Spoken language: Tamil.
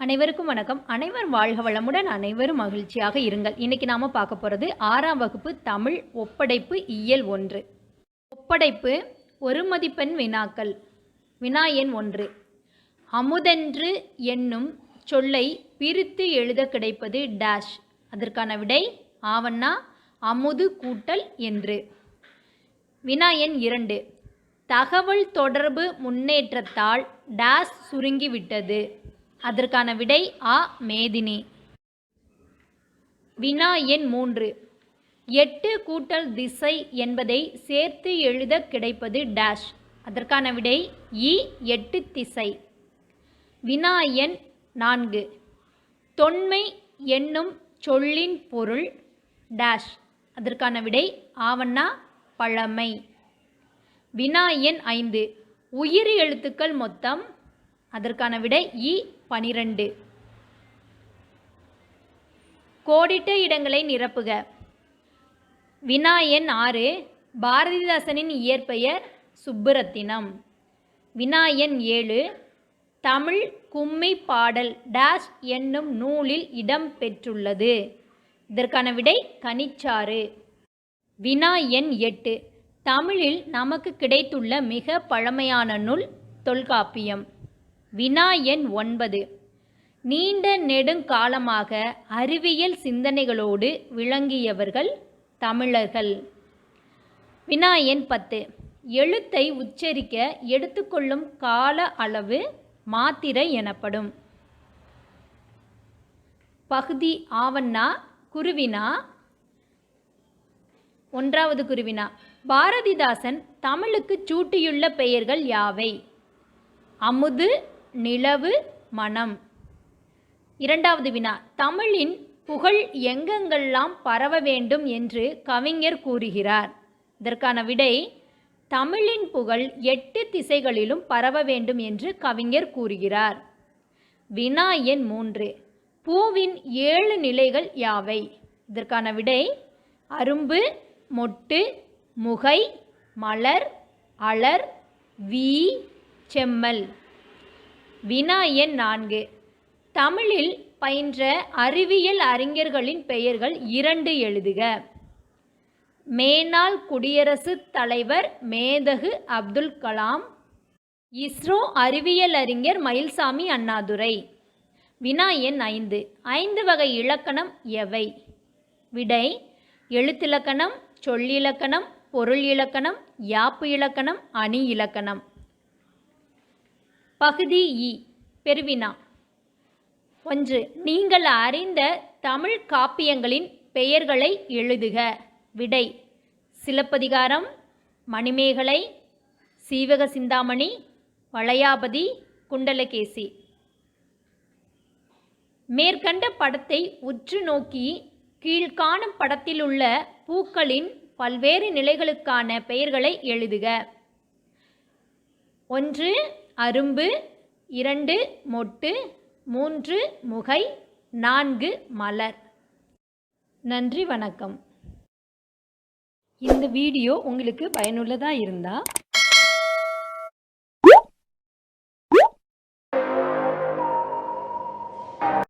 அனைவருக்கும் வணக்கம். அனைவர் வாழ்க வளமுடன் அனைவரும் மகிழ்ச்சியாக இருங்கள். இன்னைக்கு நாம பார்க்க போகிறது ஆறாம் வகுப்பு தமிழ் ஒப்படைப்பு இயல் ஒன்று. ஒப்படைப்பு ஒரு மதிப்பெண் வினாக்கள். வினா எண் ஒன்று. அமுதென்று என்னும் சொல்லை பிரித்து எழுத கிடைப்பது டேஷ் அதற்கான விடை ஆவண்ணா அமுது கூட்டல் என்று. வினா எண் இரண்டு. தகவல் தொடர்பு முன்னேற்றத்தால் டேஷ் சுருங்கிவிட்டது. அதற்கான விடை ஆ மேதினி. வினா எண் மூன்று. எட்டு கூட்டல் திசை என்பதை சேர்த்து எழுத கிடைப்பது டேஷ் அதற்கான விடை இ எட்டு திசை. வினா எண் நான்கு. தொன்மை என்னும் சொல்லின் பொருள் டேஷ் அதற்கான விடை ஆவண்ணா பழமை. வினா எண் ஐந்து. உயிர் எழுத்துக்கள் மொத்தம் அதற்கான விடை இ பனிரெண்டு. கோடிட்ட இடங்களை நிரப்புக. வினா எண் ஆறு பாரதிதாசனின் இயற்பெயர் சுப்புரத்தினம். வினா எண் ஏழு தமிழ் கும்மி பாடல் டேஷ் என்னும் நூலில் இடம் பெற்றுள்ளது. இதற்கான விடை கனிச்சாறு. வினா எண் எட்டு தமிழில் நமக்கு கிடைத்துள்ள மிக பழமையான நூல் தொல்காப்பியம். வினா எண் ஒன்பது. நீண்ட நெடுங்காலமாக அறிவியல் சிந்தனைகளோடு விளங்கியவர்கள் தமிழர்கள். வினா எண் பத்து. எழுத்தை உச்சரிக்க எடுத்துக்கொள்ளும் கால அளவு மாத்திரை எனப்படும். பகுதி ஆவண்ணா குருவினா ஒன்றாவது குருவினா. பாரதிதாசன் தமிழுக்கு சூட்டியுள்ள பெயர்கள் யாவை? அமுது நிலவு மனம். இரண்டாவது வினா தமிழின் புகழ் எங்கெங்கெல்லாம் பரவ வேண்டும் என்று கவிஞர் கூறுகிறார். இதற்கான விடை தமிழின் புகழ் எட்டு திசைகளிலும் பரவ வேண்டும் என்று கவிஞர் கூறுகிறார். வினா எண் மூன்று பூவின் ஏழு நிலைகள் யாவை? இதற்கான விடை அரும்பு மொட்டு முகை மலர் அலர் வீ செம்மல். வினா எண் நான்கு. தமிழில் பயின்ற அறிவியல் அறிஞர்களின் பெயர்கள் இரண்டு எழுதுக. மேனாள் குடியரசுத் தலைவர் மேதகு அப்துல் கலாம் இஸ்ரோ அறிவியல் அறிஞர் மயில்சாமி அண்ணாதுரை. வினா எண் ஐந்து. ஐந்து வகை இலக்கணம் எவை? விடை எழுத்திலக்கணம் சொல்லிலக்கணம் பொருள் இலக்கணம் யாப்பு இலக்கணம் அணி இலக்கணம். பகுதி இ பெருவினா. ஒன்று நீங்கள் அறிந்த தமிழ் காப்பியங்களின் பெயர்களை எழுதுக. விடை சிலப்பதிகாரம் மணிமேகலை சீவக சிந்தாமணி வளையாபதி குண்டலகேசி. மேற்கண்ட படத்தை உற்று நோக்கி கீழ்காணும் படத்திலுள்ள பூக்களின் பல்வேறு நிலைகளுக்கான பெயர்களை எழுதுக. ஒன்று அரும்பு இரண்டு மொட்டு மூன்று முகை நான்கு மலர். நன்றி வணக்கம். இந்த வீடியோ உங்களுக்கு பயனுள்ளதாக இருந்தால்